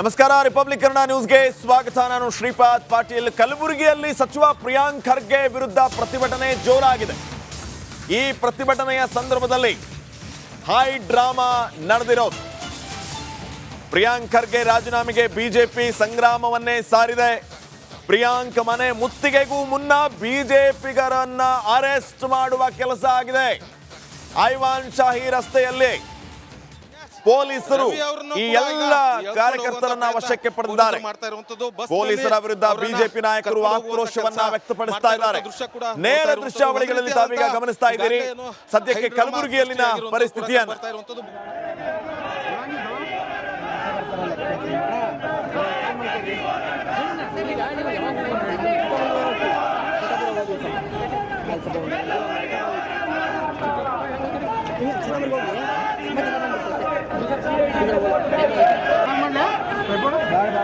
ನಮಸ್ಕಾರ ರಿಪಬ್ಲಿಕ್ ಕನ್ನಡ ನ್ಯೂಸ್ಗೆ ಸ್ವಾಗತ. ನಾನು ಶ್ರೀಪಾದ್ ಪಾಟೀಲ್. ಕಲಬುರಗಿಯಲ್ಲಿ ಸಚಿವ ಪ್ರಿಯಾಂಕ್ ಖರ್ಗೆ ವಿರುದ್ಧ ಪ್ರತಿಭಟನೆ ಜೋರಾಗಿದೆ. ಈ ಪ್ರತಿಭಟನೆಯ ಸಂದರ್ಭದಲ್ಲಿ ಹೈ ಡ್ರಾಮಾ ನಡೆದಿರೋದು. ಪ್ರಿಯಾಂಕ್ ಖರ್ಗೆ ರಾಜೀನಾಮೆಗೆ ಬಿಜೆಪಿ ಸಂಗ್ರಾಮವನ್ನೇ ಸಾರಿದೆ. ಪ್ರಿಯಾಂಕ್ ಮನೆ ಮುತ್ತಿಗೆಗೂ ಮುನ್ನ ಬಿಜೆಪಿಗರನ್ನ ಅರೆಸ್ಟ್ ಮಾಡುವ ಕೆಲಸ ಆಗಿದೆ. ಐವಾನ್ ಶಾಹಿ ರಸ್ತೆಯಲ್ಲಿ ಪೊಲೀಸರು ಈ ಎಲ್ಲ ಕಾರ್ಯಕರ್ತರನ್ನ ವಶಕ್ಕೆ ಪಡೆದಿದ್ದಾರೆ ಪೊಲೀಸರು ಮಾಡ್ತಾ ಇರುವಂತದ್ದು ಪೊಲೀಸರ ವಿರುದ್ಧ ಬಿಜೆಪಿ ನಾಯಕರು ಆಕ್ರೋಶವನ್ನ ವ್ಯಕ್ತಪಡಿಸ್ತಾ ಇದ್ದಾರೆ. ದೃಶ್ಯ ಕೂಡ ನೇರ ದೃಶ್ಯಾವಳಿಗಳಲ್ಲಿ ತಾವೀಗ ಗಮನಿಸ್ತಾ ಇದ್ದೀರಿ. ಸದ್ಯಕ್ಕೆ ಕಲಬುರಗಿಯಲ್ಲಿನ ಪರಿಸ್ಥಿತಿಯನ್ನು. ಬರ್ತಾ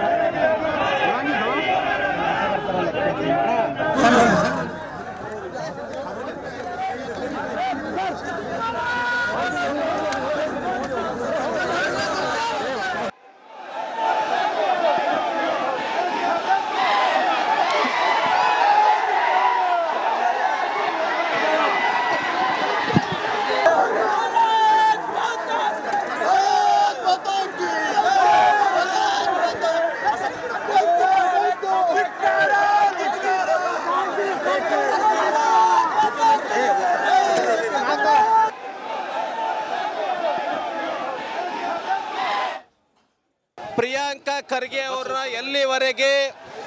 ಪ್ರಿಯಾಂಕಾ ಖರ್ಗೆ ಅವರ ಎಲ್ಲಿವರೆಗೆ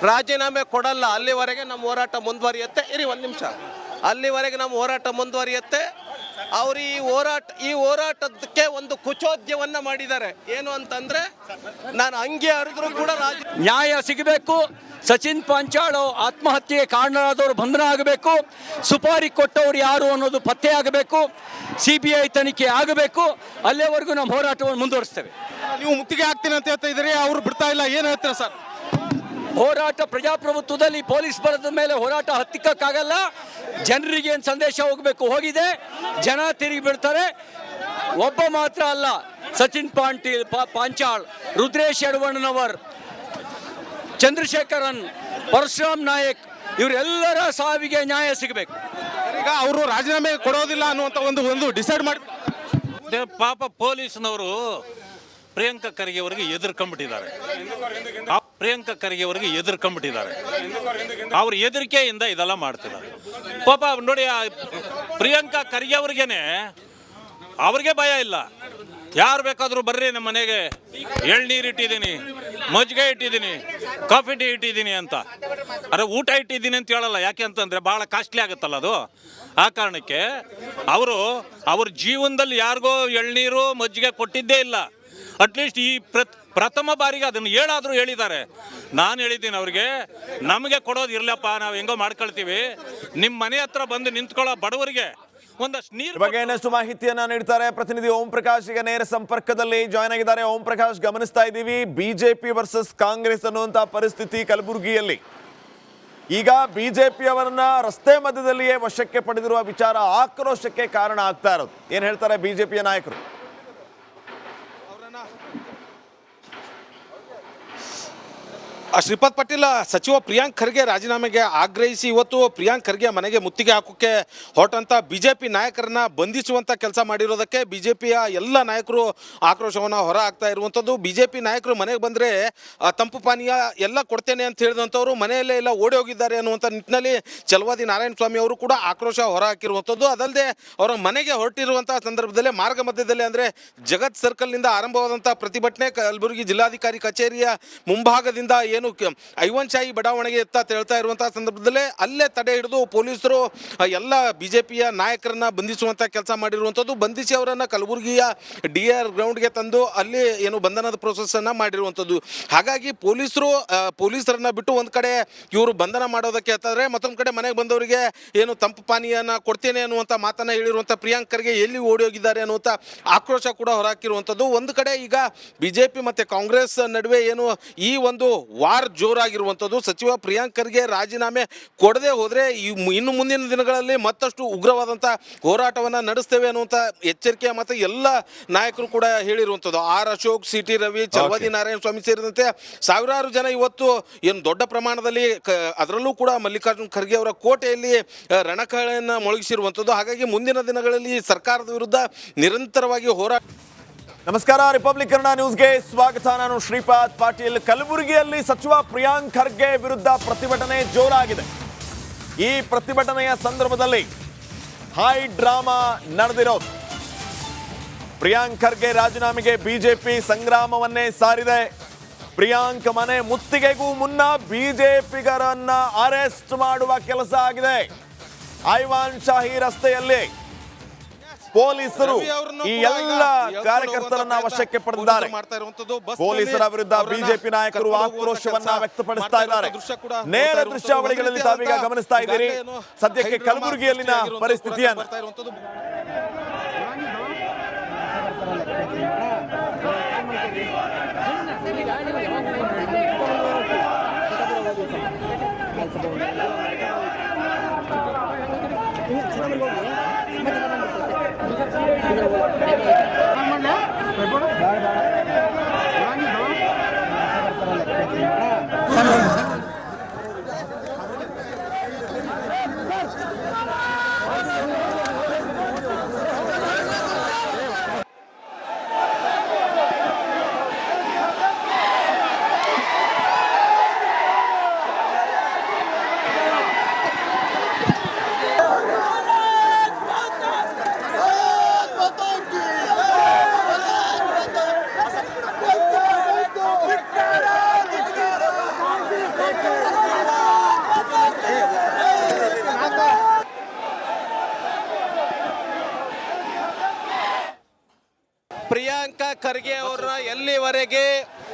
ರಾಜೀನಾಮೆ ಕೊಡಲ್ಲ, ಅಲ್ಲಿವರೆಗೆ ನಮ್ಮ ಹೋರಾಟ ಮುಂದುವರಿಯುತ್ತೆ. ಇರಿ ಒಂದು ನಿಮಿಷ. ಅಲ್ಲಿವರೆಗೆ ನಮ್ಮ ಹೋರಾಟ ಮುಂದುವರಿಯುತ್ತೆ. ಅವರು ಈ ಹೋರಾಟ, ಈ ಹೋರಾಟಕ್ಕೆ ಒಂದು ಕುಚೋದ್ಯವನ್ನ ಮಾಡಿದ್ದಾರೆ. ಏನು ಅಂತಂದ್ರೆ, ನಾನು ಹಂಗೆ ಹರಿದ್ರು ಕೂಡ ರಾಜ ನ್ಯಾಯ ಸಿಗಬೇಕು. ಸಚಿನ್ ಪಾಂಚಾಳು ಆತ್ಮಹತ್ಯೆಗೆ ಕಾರಣರಾದವರು ಬಂಧನ ಆಗಬೇಕು. ಸುಪಾರಿ ಕೊಟ್ಟವರು ಯಾರು ಅನ್ನೋದು ಪತ್ತೆ ಆಗಬೇಕು. ಸಿ ಬಿ ಐ ತನಿಖೆ ಆಗಬೇಕು. ಅಲ್ಲಿವರೆಗೂ ನಮ್ಮ ಹೋರಾಟವನ್ನು ಮುಂದುವರಿಸ್ತೇವೆ. ನೀವು ಮುತ್ತಿಗೆ ಹಾಕ್ತೀನಿ ಅಂತ ಹೇಳ್ತಾ ಇದ್ರಿ ಅವ್ರು ಬಿಡ್ತಾ ಇಲ್ಲ ಏನು ಹೇಳ್ತೀರಾ ಸರ್? ಹೋರಾಟ ಪ್ರಜಾಪ್ರಭುತ್ವದಲ್ಲಿ ಪೊಲೀಸ್ ಬರದ ಮೇಲೆ ಹೋರಾಟ ಹತ್ತಿಕ್ಕಾಗಲ್ಲ ಜನರಿಗೆ ಏನು ಸಂದೇಶ ಹೋಗಬೇಕು? ಹೋಗಿದೆ. ಜನ ತಿರುಗಿ ಬಿಡ್ತಾರೆ. ಒಬ್ಬ ಮಾತ್ರ ಅಲ್ಲ ಸಚಿನ್ ಪಾಂಟೀಲ್ ಪಾ- ಪಾಂಚಾಳ್ ರುದ್ರೇಶ್ ಯಡವಣ್ಣನವರ್ ಚಂದ್ರಶೇಖರನ್ ಪರಶುರಾಮ್ ನಾಯಕ್ ಇವರೆಲ್ಲರ ಸಾವಿಗೆ ನ್ಯಾಯ ಸಿಗಬೇಕು. ಈಗ ಅವರು ರಾಜೀನಾಮೆ ಕೊಡೋದಿಲ್ಲ ಅನ್ನುವಂತ ಒಂದು ಒಂದು ಡಿಸೈಡ್ ಮಾಡಿ ಪಾಪ ಪೊಲೀಸ್ನವರು ಪ್ರಿಯಾಂಕಾ ಖರ್ಗೆ ಅವರಿಗೆ ಎದುರ್ಕೊಂಡ್ಬಿಟ್ಟಿದ್ದಾರೆ. ಪ್ರಿಯಾಂಕಾ ಖರ್ಗೆ ಅವರಿಗೆ ಎದುರ್ಕೊಂಡ್ಬಿಟ್ಟಿದ್ದಾರೆ. ಅವ್ರ ಎದುರಿಕೆಯಿಂದ ಇದೆಲ್ಲ ಮಾಡ್ತಿದ್ದಾರೆ. ಪಾಪ ನೋಡಿ ಪ್ರಿಯಾಂಕ ಖರ್ಗೆ ಅವ್ರಿಗೇನೆ ಅವ್ರಿಗೆ ಭಯ ಇಲ್ಲ. ಯಾರು ಬೇಕಾದರೂ ಬರ್ರಿ, ನಮ್ಮ ಮನೆಗೆ ಎಳ್ನೀರು ಇಟ್ಟಿದ್ದೀನಿ, ಮಜ್ಜಿಗೆ ಇಟ್ಟಿದ್ದೀನಿ, ಕಾಫಿ ಟೀ ಇಟ್ಟಿದ್ದೀನಿ ಅಂತ. ಅರೆ, ಊಟ ಇಟ್ಟಿದ್ದೀನಿ ಅಂತ ಹೇಳಲ್ಲ. ಯಾಕೆ ಅಂತಂದ್ರೆ ಬಹಳ ಕಾಸ್ಟ್ಲಿ ಆಗುತ್ತಲ್ಲ ಅದು. ಆ ಕಾರಣಕ್ಕೆ ಅವರು, ಅವ್ರ ಜೀವನದಲ್ಲಿ ಯಾರಿಗೋ ಎಳ್ನೀರು, ಮಜ್ಜಿಗೆ ಕೊಟ್ಟಿದ್ದೇ ಇಲ್ಲ. ಅಟ್ಲೀಸ್ಟ್ ಈ ಪ್ರಥಮ ಬಾರಿಗೆ ಅದನ್ನು ಹೇಳಾದರೂ ಹೇಳಿದ್ದಾರೆ. ನಾನು ಹೇಳಿದ್ದೀನಿ ಅವ್ರಿಗೆ, ನಮಗೆ ಕೊಡೋದು ಇರ್ಲಪ್ಪ, ನಾವು ಹೆಂಗೋ ಮಾಡ್ಕೊಳ್ತೀವಿ. ನಿಮ್ಮ ಮನೆ ಹತ್ರ ಬಂದು ನಿಂತ್ಕೊಳ್ಳೋ ಬಡವರಿಗೆ ಒಂದಷ್ಟು ನೀರು ಬಗ್ಗೆ ಇನ್ನಷ್ಟು ಮಾಹಿತಿಯನ್ನ ನೀಡ್ತಾರೆ ಪ್ರತಿನಿಧಿ ಓಂ ಪ್ರಕಾಶ್ ಈಗ ನೇರ ಸಂಪರ್ಕದಲ್ಲಿ ಜಾಯ್ನ್ ಆಗಿದ್ದಾರೆ. ಓಂ ಪ್ರಕಾಶ್ ಗಮನಿಸ್ತಾ ಇದ್ದೀವಿ. ಬಿಜೆಪಿ ವರ್ಸಸ್ ಕಾಂಗ್ರೆಸ್ ಅನ್ನುವಂತ ಪರಿಸ್ಥಿತಿ ಕಲಬುರಗಿಯಲ್ಲಿ. ಈಗ ಬಿಜೆಪಿ ಅವರನ್ನ ರಸ್ತೆ ಮಧ್ಯದಲ್ಲಿಯೇ ವಶಕ್ಕೆ ಪಡೆದಿರುವ ವಿಚಾರ ಆಕ್ರೋಶಕ್ಕೆ ಕಾರಣ ಆಗ್ತಾ ಇರೋದು. ಏನ್ ಹೇಳ್ತಾರೆ ಬಿಜೆಪಿಯ ನಾಯಕರು? ಶ್ರೀಪಾದ್ ಪಾಟೀಲ್ ಸಚಿವ ಪ್ರಿಯಾಂಕ್ ಖರ್ಗೆ ರಾಜೀನಾಮೆಗೆ ಆಗ್ರಹಿಸಿ ಇವತ್ತು ಪ್ರಿಯಾಂಕ್ ಖರ್ಗೆ ಮನೆಗೆ ಮುತ್ತಿಗೆ ಹಾಕೋಕೆ ಹೊರಟಂತ ಬಿಜೆಪಿ ನಾಯಕರನ್ನ ಬಂಧಿಸುವಂತ ಕೆಲಸ ಮಾಡಿರೋದಕ್ಕೆ ಬಿಜೆಪಿಯ ಎಲ್ಲ ನಾಯಕರು ಆಕ್ರೋಶವನ್ನು ಹೊರ ಹಾಕ್ತಾ ಇರುವಂಥದ್ದು ಬಿಜೆಪಿ ನಾಯಕರು ಮನೆಗೆ ಬಂದ್ರೆ ತಂಪು ಪಾನೀಯ ಎಲ್ಲ ಕೊಡ್ತೇನೆ ಅಂತ ಹೇಳಿದಂಥವ್ರು ಮನೆಯಲ್ಲೇ ಎಲ್ಲ ಓಡಿ ಹೋಗಿದ್ದಾರೆ ಅನ್ನುವಂಥ ನಿಟ್ಟಿನಲ್ಲಿ ಚಲವಾದಿ ನಾರಾಯಣ ಸ್ವಾಮಿ ಅವರು ಕೂಡ ಆಕ್ರೋಶ ಹೊರ ಹಾಕಿರುವಂಥದ್ದು ಅದಲ್ಲದೆ ಅವರ ಮನೆಗೆ ಹೊರಟಿರುವಂತಹ ಸಂದರ್ಭದಲ್ಲಿ ಮಾರ್ಗ ಮಧ್ಯದಲ್ಲಿ ಅಂದ್ರೆ ಜಗತ್ ಸರ್ಕಲ್ನಿಂದ ಆರಂಭವಾದಂಥ ಪ್ರತಿಭಟನೆ, ಕಲಬುರಗಿ ಜಿಲ್ಲಾಧಿಕಾರಿ ಕಚೇರಿಯ ಮುಂಭಾಗದಿಂದ ಏನು ಕ- ಐವನ್ ಶಾಹಿ ಬಡಾವಣೆಗೆ ಎತ್ತ ಹೇಳ್ತಾ ಇರುವಂತಹ ಸಂದರ್ಭದಲ್ಲೇ ಅಲ್ಲೇ ತಡೆ ಹಿಡಿದು ಪೊಲೀಸರು ಎಲ್ಲ ಬಿಜೆಪಿಯ ನಾಯಕರನ್ನ ಬಂಧಿಸುವಂತ ಕೆಲಸ ಮಾಡಿರುವಂಥದ್ದು, ಬಂಧಿಸಿ ಅವರನ್ನ ಕಲಬುರಗಿಯ ಡಿ ಆರ್ ಗ್ರೌಂಡ್ಗೆ ತಂದು ಅಲ್ಲಿ ಏನು ಬಂಧನದ ಪ್ರೋಸೆಸ್ ಅನ್ನ ಮಾಡಿರುವಂಥದ್ದು. ಹಾಗಾಗಿ ಪೊಲೀಸರು ಪೊಲೀಸರನ್ನ ಬಿಟ್ಟು ಒಂದ್ ಕಡೆ ಇವರು ಬಂಧನ ಮಾಡೋದಕ್ಕೆ ಹೇಳ್ತಾರೆ ಮತ್ತೊಂದು ಕಡೆ ಮನೆಗೆ ಬಂದವರಿಗೆ ಏನು ತಂಪು ಪಾನೀಯನ ಕೊಡ್ತೇನೆ ಅನ್ನುವಂಥ ಮಾತನ್ನ ಹೇಳಿರುವಂಥ ಪ್ರಿಯಾಂಕರ್ಗೆ ಎಲ್ಲಿ ಓಡಿ ಹೋಗಿದ್ದಾರೆ ಅನ್ನುವಂತ ಆಕ್ರೋಶ ಕೂಡ ಹೊರಹಾಕಿರುವಂತದ್ದು ಒಂದು ಕಡೆ ಈಗ ಬಿಜೆಪಿ ಮತ್ತೆ ಕಾಂಗ್ರೆಸ್ ನಡುವೆ ಏನು ಈ ಒಂದು ವಾದ ವಾರ್ ಜೋರಾಗಿರುವಂಥದ್ದು. ಸಚಿವ ಪ್ರಿಯಾಂಕ್ ಖರ್ಗೆ ರಾಜೀನಾಮೆ ಕೊಡದೆ ಹೋದರೆ ಈ ಇನ್ನು ಮುಂದಿನ ದಿನಗಳಲ್ಲಿ ಮತ್ತಷ್ಟು ಉಗ್ರವಾದಂಥ ಹೋರಾಟವನ್ನು ನಡೆಸ್ತೇವೆ ಅನ್ನುವಂಥ ಎಚ್ಚರಿಕೆ ಮತ್ತು ಎಲ್ಲ ನಾಯಕರು ಕೂಡ ಹೇಳಿರುವಂಥದ್ದು. R Ashok C T Ravi Chalavadi Narayana Swamy ಸೇರಿದಂತೆ ಸಾವಿರಾರು ಜನ ಇವತ್ತು ಏನು ದೊಡ್ಡ ಪ್ರಮಾಣದಲ್ಲಿ ಅದರಲ್ಲೂ ಕೂಡ ಮಲ್ಲಿಕಾರ್ಜುನ್ ಖರ್ಗೆ ಅವರ ಕೋಟೆಯಲ್ಲಿ ರಣಕಹಳೆಯನ್ನು ಮೊಳಗಿಸಿರುವಂಥದ್ದು. ಹಾಗಾಗಿ ಮುಂದಿನ ದಿನಗಳಲ್ಲಿ ಸರ್ಕಾರದ ವಿರುದ್ಧ ನಿರಂತರವಾಗಿ ಹೋರಾಟ ನಮಸ್ಕಾರ ರಿಪಬ್ಲಿಕ್ ಕನ್ನಡ ನ್ಯೂಸ್ಗೆ ಸ್ವಾಗತ. ನಾನು ಶ್ರೀಪಾದ್ ಪಾಟೀಲ್. ಕಲಬುರಗಿಯಲ್ಲಿ ಸಚಿವ ಪ್ರಿಯಾಂಕ್ ಖರ್ಗೆ ವಿರುದ್ಧ ಪ್ರತಿಭಟನೆ ಜೋರಾಗಿದೆ. ಈ ಪ್ರತಿಭಟನೆಯ ಸಂದರ್ಭದಲ್ಲಿ ಹೈ ಡ್ರಾಮಾ ನಡೆದಿರೋದು. ಪ್ರಿಯಾಂಕ್ ಖರ್ಗೆ ರಾಜೀನಾಮೆಗೆ ಬಿಜೆಪಿ ಸಂಗ್ರಾಮವನ್ನೇ ಸಾರಿದೆ. ಪ್ರಿಯಾಂಕ್ ಮನೆ ಮುತ್ತಿಗೆಗೂ ಮುನ್ನ ಬಿಜೆಪಿಗರನ್ನ ಅರೆಸ್ಟ್ ಮಾಡುವ ಕೆಲಸ ಆಗಿದೆ. ಐವಾನ್ ಶಾಹಿ ರಸ್ತೆಯಲ್ಲಿ ಪೊಲೀಸರು ಈ ಎಲ್ಲ ಕಾರ್ಯಕರ್ತರನ್ನ ವಶಕ್ಕೆ ಪಡೆದಿದ್ದಾರೆ. ಪೊಲೀಸರ ವಿರುದ್ಧ ಬಿಜೆಪಿ ನಾಯಕರು ಆಕ್ರೋಶವನ್ನ ವ್ಯಕ್ತಪಡಿಸ್ತಾ ಇದ್ದಾರೆ ದೃಶ್ಯ ಕೂಡ ನೇರ ದೃಶ್ಯಾವಳಿಗಳಲ್ಲಿ ತಾವೀಗ ಗಮನಿಸ್ತಾ ಇದ್ದೀರಿ ಏನು ಸದ್ಯಕ್ಕೆ ಕಲಬುರಗಿಯಲ್ಲಿನ ಪರಿಸ್ಥಿತಿಯನ್ನು ಬರ್ತಾ ಇರುವಂತದ್ದು. ಪ್ರಿಯಾಂಕಾ ಖರ್ಗೆ ಅವ್ರನ್ನ ಎಲ್ಲಿವರೆಗೆ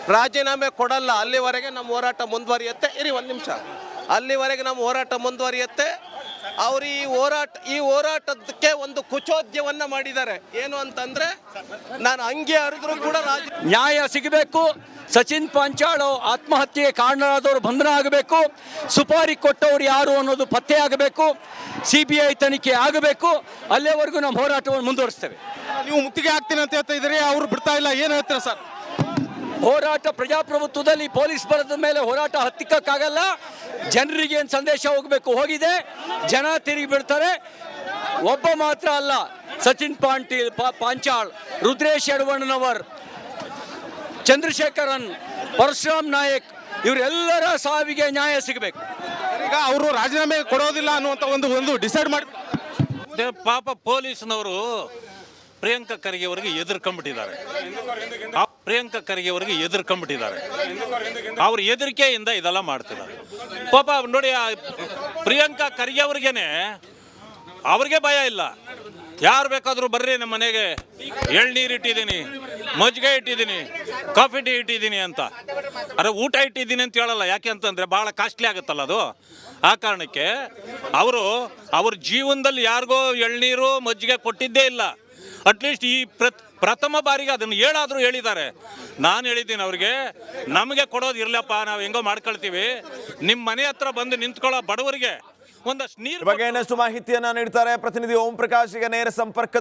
ರಾಜೀನಾಮೆ ಕೊಡಲ್ಲ, ಅಲ್ಲಿವರೆಗೆ ನಮ್ಮ ಹೋರಾಟ ಮುಂದುವರಿಯುತ್ತೆ. ಇರಿ ಒಂದು ನಿಮಿಷ. ಅಲ್ಲಿವರೆಗೆ ನಮ್ಮ ಹೋರಾಟ ಮುಂದುವರಿಯುತ್ತೆ. ಅವರು ಈ ಹೋರಾಟ, ಈ ಹೋರಾಟಕ್ಕೆ ಒಂದು ಕುಚೋದ್ಯವನ್ನ ಮಾಡಿದ್ದಾರೆ. ಏನು ಅಂತಂದ್ರೆ, ನಾನು ಹಂಗೆ ಹರಿದ್ರು ಕೂಡ ರಾಜ ನ್ಯಾಯ ಸಿಗಬೇಕು. ಸಚಿನ್ ಪಾಂಚಾಳು ಆತ್ಮಹತ್ಯೆಗೆ ಕಾರಣರಾದವರು ಬಂಧನ ಆಗಬೇಕು. ಸುಪಾರಿ ಕೊಟ್ಟವರು ಯಾರು ಅನ್ನೋದು ಪತ್ತೆ ಆಗಬೇಕು. ಸಿ ಬಿ ಐ ತನಿಖೆ ಆಗಬೇಕು. ಅಲ್ಲಿವರೆಗೂ ನಮ್ಮ ಹೋರಾಟವನ್ನು ಮುಂದುವರಿಸ್ತೇವೆ. ನೀವು ಮುತ್ತಿಗೆ ಹಾಕ್ತೀನಿ ಅಂತ ಹೇಳ್ತಾ ಇದ್ರಿ ಅವ್ರು ಬಿಡ್ತಾ ಇಲ್ಲ ಏನು ಹೇಳ್ತೀರಾ ಸರ್? ಹೋರಾಟ ಪ್ರಜಾಪ್ರಭುತ್ವದಲ್ಲಿ ಪೊಲೀಸ್ ಬರದ ಮೇಲೆ ಹೋರಾಟ ಹತ್ತಿಕ್ಕಕ್ಕಾಗಲ್ಲ. ಜನರಿಗೆ ಏನು ಸಂದೇಶ ಹೋಗಬೇಕು ಹೋಗಿದೆ. ಜನ ತಿರುಗಿ ಬಿಡ್ತಾರೆ. ಒಬ್ಬ ಮಾತ್ರ ಅಲ್ಲ ಸಚಿನ್ ಪಾಂಟೀಲ್ ಪಾ- ಪಾಂಚಾಳ್ ರುದ್ರೇಶ್ ಯಡವಣ್ಣನವರ್ ಚಂದ್ರಶೇಖರನ್ ಪರಶುರಾಮ್ ನಾಯಕ್ ಇವರೆಲ್ಲರ ಸಾವಿಗೆ ನ್ಯಾಯ ಸಿಗಬೇಕು. ಈಗ ಅವರು ರಾಜೀನಾಮೆ ಕೊಡೋದಿಲ್ಲ ಅನ್ನುವಂಥ ಒಂದು ಒಂದು ಡಿಸೈಡ್ ಮಾಡಿ ಪಾಪ ಪೊಲೀಸ್ನವರು ಪ್ರಿಯಾಂಕ ಖರ್ಗೆ ಅವರಿಗೆ ಎದುರ್ಕೊಂಡ್ಬಿಟ್ಟಿದ್ದಾರೆ. ಪ್ರಿಯಾಂಕ ಖರ್ಗೆ ಅವರಿಗೆ ಎದುರ್ಕೊಂಡ್ಬಿಟ್ಟಿದ್ದಾರೆ. ಅವ್ರ ಎದುರಿಕೆಯಿಂದ ಇದೆಲ್ಲ ಮಾಡ್ತಿದ್ದಾರೆ. ಪಾಪ ನೋಡಿ ಪ್ರಿಯಾಂಕ ಖರ್ಗೆ ಅವ್ರಿಗೇನೆ ಅವ್ರಿಗೆ ಭಯ ಇಲ್ಲ. ಯಾರು ಬೇಕಾದರೂ ಬರ್ರಿ, ನಮ್ಮ ಮನೆಗೆ ಎಳ್ನೀರು ಇಟ್ಟಿದ್ದೀನಿ, ಮಜ್ಜಿಗೆ ಇಟ್ಟಿದ್ದೀನಿ, ಕಾಫಿ ಟೀ ಇಟ್ಟಿದ್ದೀನಿ ಅಂತ. ಅರೆ, ಊಟ ಇಟ್ಟಿದ್ದೀನಿ ಅಂತ ಹೇಳಲ್ಲ. ಯಾಕೆ ಅಂತಂದ್ರೆ ಬಹಳ ಕಾಸ್ಟ್ಲಿ ಆಗುತ್ತಲ್ಲ ಅದು. ಆ ಕಾರಣಕ್ಕೆ ಅವರು, ಅವ್ರ ಜೀವನದಲ್ಲಿ ಯಾರಿಗೋ ಎಳ್ನೀರು, ಮಜ್ಜಿಗೆ ಕೊಟ್ಟಿದ್ದೇ ಇಲ್ಲ. ಅಟ್ಲೀಸ್ಟ್ ಈ ಪ್ರಥಮ ಬಾರಿಗೆ ಅದನ್ನು ಹೇಳಾದರೂ ಹೇಳಿದ್ದಾರೆ. ನಾನು ಹೇಳಿದ್ದೀನಿ ಅವ್ರಿಗೆ, ನಮಗೆ ಕೊಡೋದು ಇರ್ಲಪ್ಪ, ನಾವು ಹೆಂಗೋ ಮಾಡ್ಕೊಳ್ತೀವಿ. ನಿಮ್ಮ ಮನೆ ಹತ್ರ ಬಂದು ನಿಂತ್ಕೊಳ್ಳೋ ಬಡವರಿಗೆ ಒಂದಷ್ಟು ನೀರು ಬಗ್ಗೆ ಇನ್ನಷ್ಟು ಮಾಹಿತಿಯನ್ನ ನೀಡ್ತಾರೆ ಪ್ರತಿನಿಧಿ ಓಂ ಪ್ರಕಾಶ್ ನೇರ ಸಂಪರ್ಕ